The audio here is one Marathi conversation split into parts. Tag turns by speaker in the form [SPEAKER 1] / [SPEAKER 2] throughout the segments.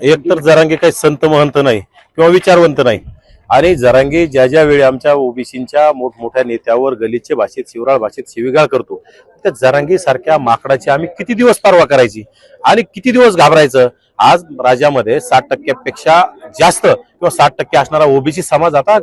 [SPEAKER 1] एकतर जरांगे काही संत महंत नाही किंवा विचारवंत नाही. आणि जरांगे ज्या ज्या वेळी आमच्या ओबीसींच्या मोठमोठ्या नेत्यावर गलिच्छ भाषेत शिवराळ भाषेत शिवीगाळ करतो त्या जरांगे सारख्या माकडाची आम्ही किती दिवस पारवा करायची? आणि किती दिवस घाबरायचं? आज राज्यामध्ये साठ टक्क्यापेक्षा जास्त किंवा साठ टक्के असणारा ओबीसी समाज आता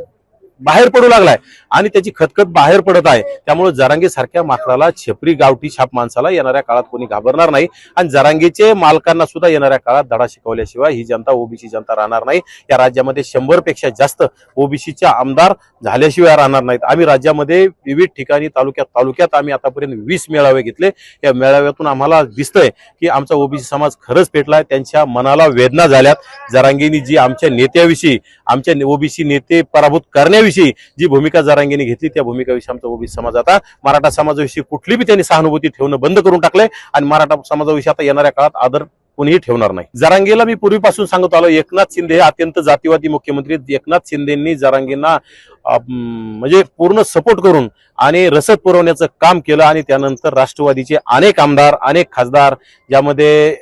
[SPEAKER 1] बाहेर पडू लागलाय. आणि त्याची खतखत बाहेर पडत आहे. त्यामुळे जरांगे सारख्या माकडाला छपरी गावठी छाप माणसाला येणाऱ्या काळात कोणी घाबरणार नाही. आणि जरांगेचे मालकांना सुद्धा येणाऱ्या काळात धडा शिकवल्याशिवाय ही जनता ओबीसी जनता राहणार नाही. या राज्यामध्ये शंभरपेक्षा जास्त ओबीसीच्या आमदार झाल्याशिवाय राहणार नाहीत. आम्ही राज्यामध्ये विविध ठिकाणी तालुक्यात तालुक्यात आम्ही आतापर्यंत वीस मेळावे घेतले. या मेळाव्यातून आम्हाला दिसतंय की आमचा ओबीसी समाज खरंच पेटलाय. त्यांच्या मनाला वेदना झाल्यात. जरांगेनी जी आमच्या नेत्याविषयी आमच्या ओबीसी नेते पराभूत करण्याविषयी जी भूमिका जारांगीने घेतली त्या भूमिकाविषयी आमचा ओबीसी समाज आता मराठा समाजाविषयी कुठली बी त्यांनी सहानुभूती ठेवणं बंद करून टाकलंय आणि मराठा समाजाविषयी आता येणाऱ्या काळात आदर कोणीही ठेवणार नाही. जरांगेला मी पूर्वीपासून सांगत आलो एकनाथ शिंदे हे अत्यंत जातीवादी मुख्यमंत्री एकनाथ शिंदेंनी जरांगेंना म्हणजे पूर्ण सपोर्ट करून आणि रसद पुरवण्याचं काम केलं आणि त्यानंतर राष्ट्रवादीचे अनेक आमदार अनेक खासदार ज्यामध्ये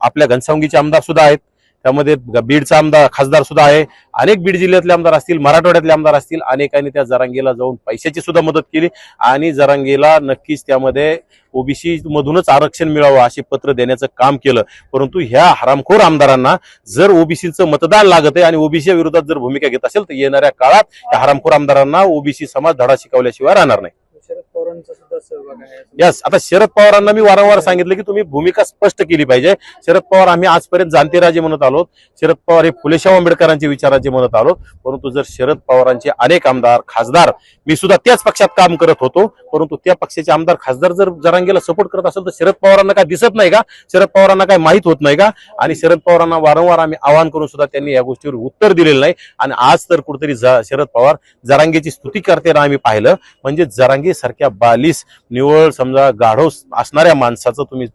[SPEAKER 1] आपल्या घनसावंगीचे आमदार सुद्धा आहेत. त्यामध्ये बीडचा आमदार खासदार सुद्धा आहे. अनेक बीड जिल्ह्यातले आमदार असतील मराठवाड्यातले आमदार असतील अनेकांनी त्या जरांगेला जाऊन पैशाची सुद्धा मदत केली आणि जरांगेला नक्कीच त्यामध्ये ओबीसी मधूनच आरक्षण मिळावं असे पत्र देण्याचं काम केलं. परंतु ह्या हरामखोर आमदारांना जर ओबीसीचं मतदान लागत आहे आणि ओबीसी विरोधात जर भूमिका घेत असेल तर येणाऱ्या काळात या हरामखोर आमदारांना ओबीसी समाज धडा शिकवल्याशिवाय राहणार नाही.
[SPEAKER 2] शरद पवारांचं
[SPEAKER 1] यस आता शरद पवारांना मी वारंवार सांगितलं की तुम्ही भूमिका स्पष्ट केली पाहिजे. शरद पवार आम्ही आजपर्यंत जाणतेराजे म्हणत आलो शरद पवार हे फुलेशाह आंबेडकरांचे विचाराचे म्हणत आलो परंतु जर शरद पवारांचे अनेक आमदार खासदार मी सुद्धा त्याच पक्षात काम करत होतो. परंतु त्या पक्षाचे आमदार खासदार जर जरांगेला सपोर्ट करत असेल तर शरद पवारांना काय दिसत नाही का? शरद पवारांना काय माहीत होत नाही का? आणि शरद पवारांना वारंवार आम्ही आवाहन करून सुद्धा त्यांनी या गोष्टीवर उत्तर दिलेलं नाही. आणि आज तर कुठेतरी शरद पवार जरांगेची स्तुती करताना आम्ही पाहिलं. म्हणजे जरांगे सारख्या बालिस निवळ समजा गाढव असणाऱ्या माणसाचं तुम्ही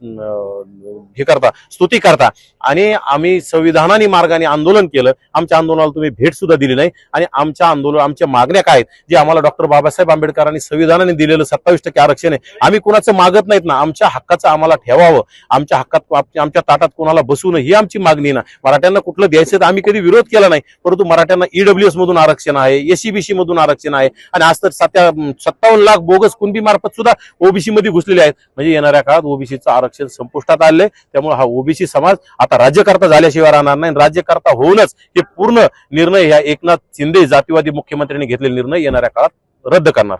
[SPEAKER 1] हे करता स्तुती करता. आणि आम्ही संविधानाने मार्गाने आंदोलन केलं. आमच्या आंदोलनाला तुम्ही भेट सुद्धा दिली नाही. आणि आमच्या आंदोलन आमच्या मागण्या काय आहेत? जे आम्हाला डॉक्टर बाबासाहेब आंबेडकरांनी संविधानाने दिलेलं सत्तावीस टक्के आरक्षण आहे. आम्ही कुणाचं मागत नाहीत ना. आमच्या हक्काचं आम्हाला ठेवावं. आमच्या हक्कात आमच्या आमच्या ताटात कोणाला बसू नये ही आमची मागणी ना. मराठ्यांना कुठलं द्यायचं तर आम्ही कधी विरोध केला नाही. परंतु मराठ्यांना ईडब्ल्यूएस मधून आरक्षण आहे एसीबीसी मधून आरक्षण आहे. आणि आज तर सत्या सत्तावन्न लाख बोगस कुणबी मार्फत सुद्धा ओबीसी मध्ये घुसलेले आहेत. म्हणजे येणाऱ्या काळात ओबीसीचं आरक्षण संपुष्टात आले त्यामुळे हा ओबीसी समाज आता राज्यकर्ता झाल्याशिवाय राहणार नाही. राज्यकर्ता होऊनच हे पूर्ण निर्णय ह्या एकनाथ शिंदे जातीवादी मुख्यमंत्र्यांनी घेतलेले निर्णय येणाऱ्या काळात रद्द करणार.